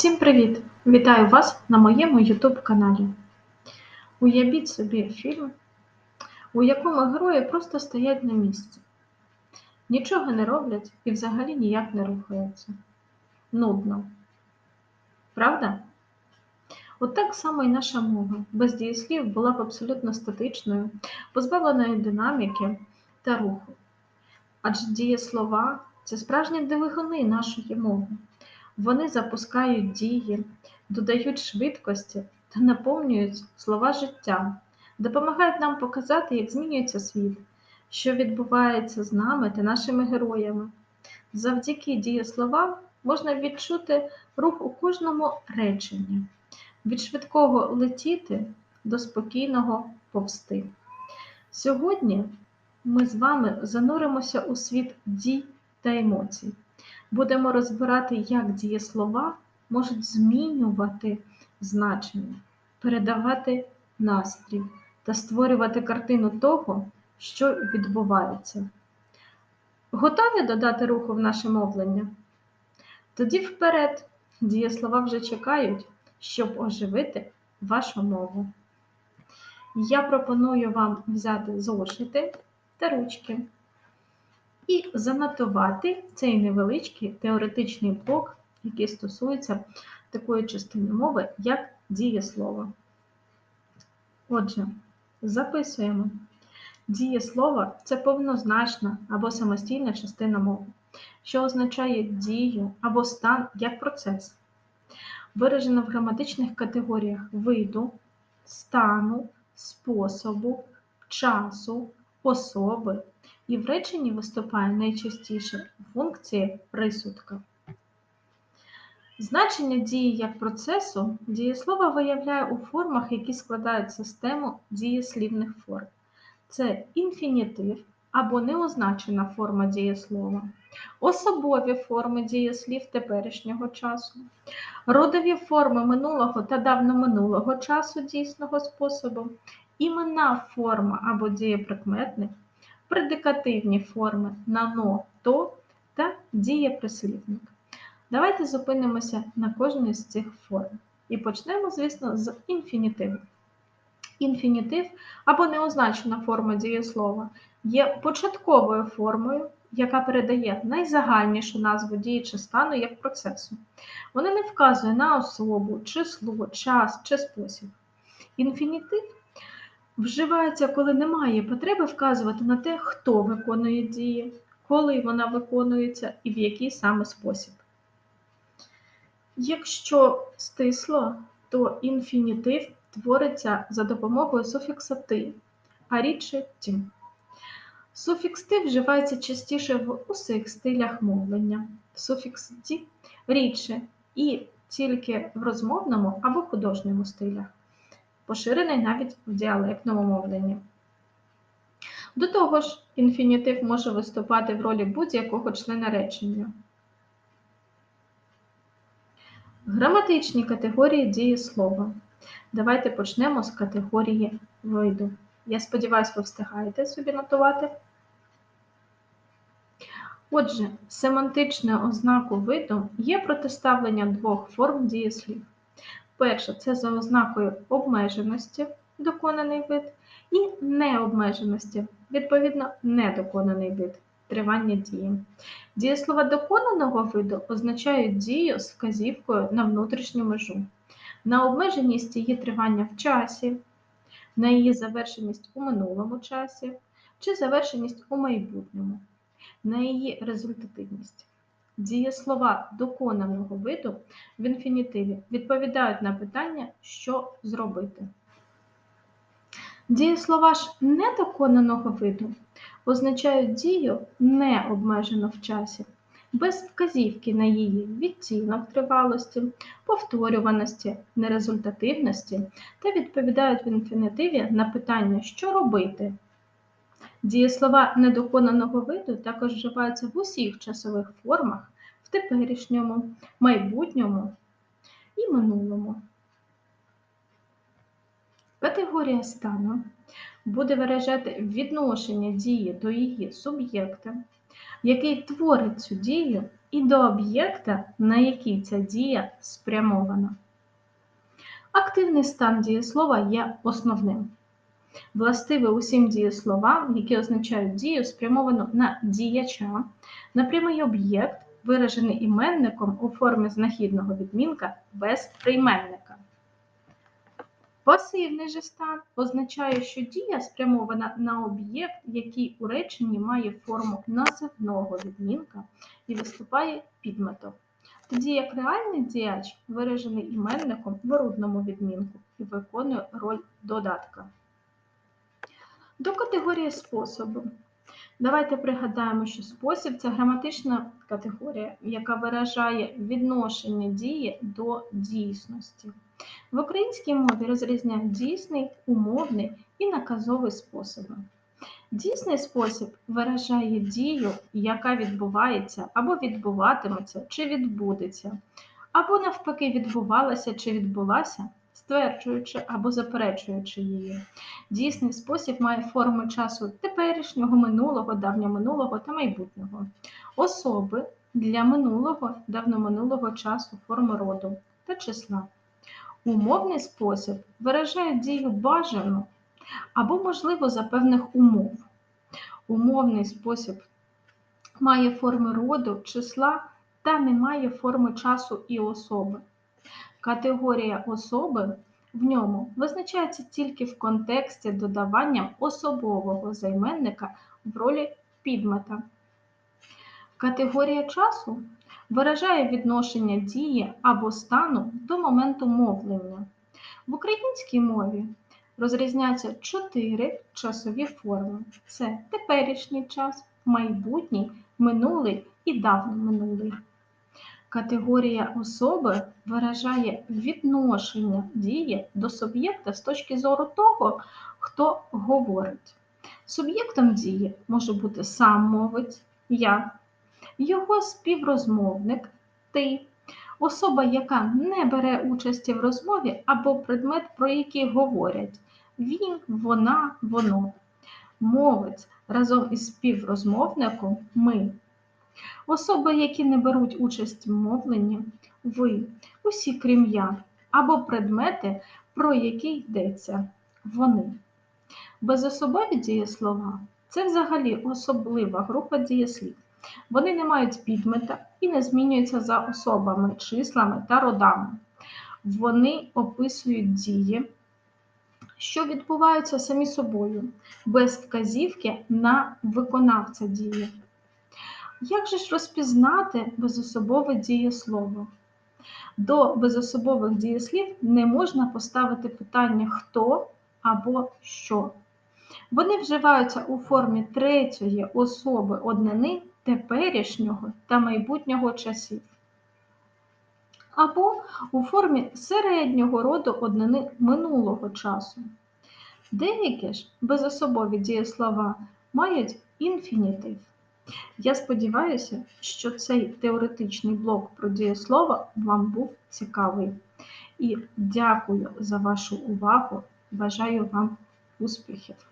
Всім привіт! Вітаю вас на моєму YouTube каналі. Уявіть собі фільм, у якому герої просто стоять на місці, нічого не роблять і взагалі ніяк не рухаються. Нудно. Правда? От так само і наша мова без дієслів була б абсолютно статичною, позбавленою динаміки та руху. Адже дієслова це справжні двигуни нашої мови. Вони запускають дії, додають швидкості та наповнюють слова життя, допомагають нам показати, як змінюється світ, що відбувається з нами та нашими героями. Завдяки дієсловам можна відчути рух у кожному реченні, від швидкого летіти до спокійного повсти. Сьогодні ми з вами зануримося у світ дій та емоцій. Будемо розбирати, як дієслова можуть змінювати значення, передавати настрій та створювати картину того, що відбувається. Готові додати руху в наше мовлення? Тоді вперед дієслова вже чекають, щоб оживити вашу мову. Я пропоную вам взяти зошити та ручки і занотувати цей невеличкий теоретичний блок, який стосується такої частини мови, як дієслово. Отже, записуємо. Дієслово це повнозначна або самостійна частина мови, що означає дію або стан як процес, виражено в граматичних категоріях виду, стану, способу, часу, особи, і в реченні виступає найчастіше функції присудка. Значення дії як процесу дієслово виявляє у формах, які складають систему дієслівних форм. Це інфінітив або неозначена форма дієслова, особові форми дієслів теперішнього часу, родові форми минулого та давноминулого часу дійсного способу, іменна форма або дієприкметник, предикативні форми нано, то та дієприслівник. Давайте зупинимося на кожній з цих форм. І почнемо, звісно, з інфінітиву. Інфінітив або неозначена форма дієслова є початковою формою, яка передає найзагальнішу назву дії чи стану як процесу. Вона не вказує на особу, число, час чи спосіб. Інфінітив вживається, коли немає потреби вказувати на те, хто виконує дії, коли вона виконується і в який саме спосіб. Якщо стисло, то інфінітив твориться за допомогою суфікса ти, а рідше тім. Суфікс ти вживається частіше в усіх стилях мовлення. Суфікс ті рідше і тільки в розмовному або художньому стилях поширений навіть в діалектному мовленні. До того ж, інфінітив може виступати в ролі будь-якого члена речення. Граматичні категорії дієслова. Давайте почнемо з категорії виду. Я сподіваюся, ви встигаєте собі нотувати. Отже, семантичною ознакою виду є протиставлення двох форм дієслів. Перше це за ознакою обмеженості доконаний вид, і необмеженості, відповідно, недоконаний вид тривання дії. Дієслова доконаного виду означають дію з вказівкою на внутрішню межу, на обмеженість її тривання в часі, на її завершеність у минулому часі чи завершеність у майбутньому, на її результативність. Дієслова доконаного виду в інфінітиві відповідають на питання, що зробити. Дієслова ж недоконаного виду означають дію не обмежено в часі, без вказівки на її відтінок тривалості, повторюваності, нерезультативності та відповідають в інфінітиві на питання, що робити. Дієслова недоконаного виду також вживаються в усіх часових формах в теперішньому, майбутньому і минулому. Категорія стану буде виражати відношення дії до її суб'єкта, який творить цю дію, і до об'єкта, на який ця дія спрямована. Активний стан дієслова є основним. Властиве усім дієсловам, які означають дію, спрямовану на діяча, на прямий об'єкт, виражений іменником у формі знахідного відмінка без прийменника. Пасивний же стан означає, що дія спрямована на об'єкт, який у реченні має форму називного відмінка і виступає підметом. Тоді як реальний діяч виражений іменником в орудному відмінку і виконує роль додатка. До категорії способу. Давайте пригадаємо, що спосіб це граматична категорія, яка виражає відношення дії до дійсності. В українській мові розрізняють дійсний, умовний і наказовий способи. Дійсний спосіб виражає дію, яка відбувається або відбуватиметься чи відбудеться, або навпаки відбувалася чи відбулася, стверджуючи або заперечуючи її. Дійсний спосіб має форми часу теперішнього, минулого, давньоминулого та майбутнього. Особи для минулого, давноминулого часу, форми роду та числа. Умовний спосіб виражає дію бажану або, можливо, за певних умов. Умовний спосіб має форми роду, числа та не має форми часу і особи. Категорія особи в ньому визначається тільки в контексті додаванням особового займенника в ролі підмета. Категорія часу виражає відношення дії або стану до моменту мовлення. В українській мові розрізняються чотири часові форми: це теперішній час, майбутній, минулий і давньоминулий. Категорія особи виражає відношення дії до суб'єкта з точки зору того, хто говорить. Суб'єктом дії може бути сам мовець, я, його співрозмовник, ти, особа, яка не бере участі в розмові або предмет, про який говорять він, вона, воно. Мовець разом із співрозмовником ми. Особи, які не беруть участь в мовленні, ви, усі крім я, або предмети, про які йдеться вони. Безособові дієслова це взагалі особлива група дієслів. Вони не мають підмета і не змінюються за особами, числами та родами. Вони описують дії, що відбуваються самі собою, без вказівки на виконавця дії. Як же ж розпізнати безособове дієслово? До безособових дієслів не можна поставити питання хто або що. Вони вживаються у формі третьої особи однини теперішнього та майбутнього часів. Або у формі середнього роду однини минулого часу. Деякі ж безособові дієслова мають інфінітив. Я сподіваюся, що цей теоретичний блок про дієслова вам був цікавий. І дякую за вашу увагу. Бажаю вам успіхів!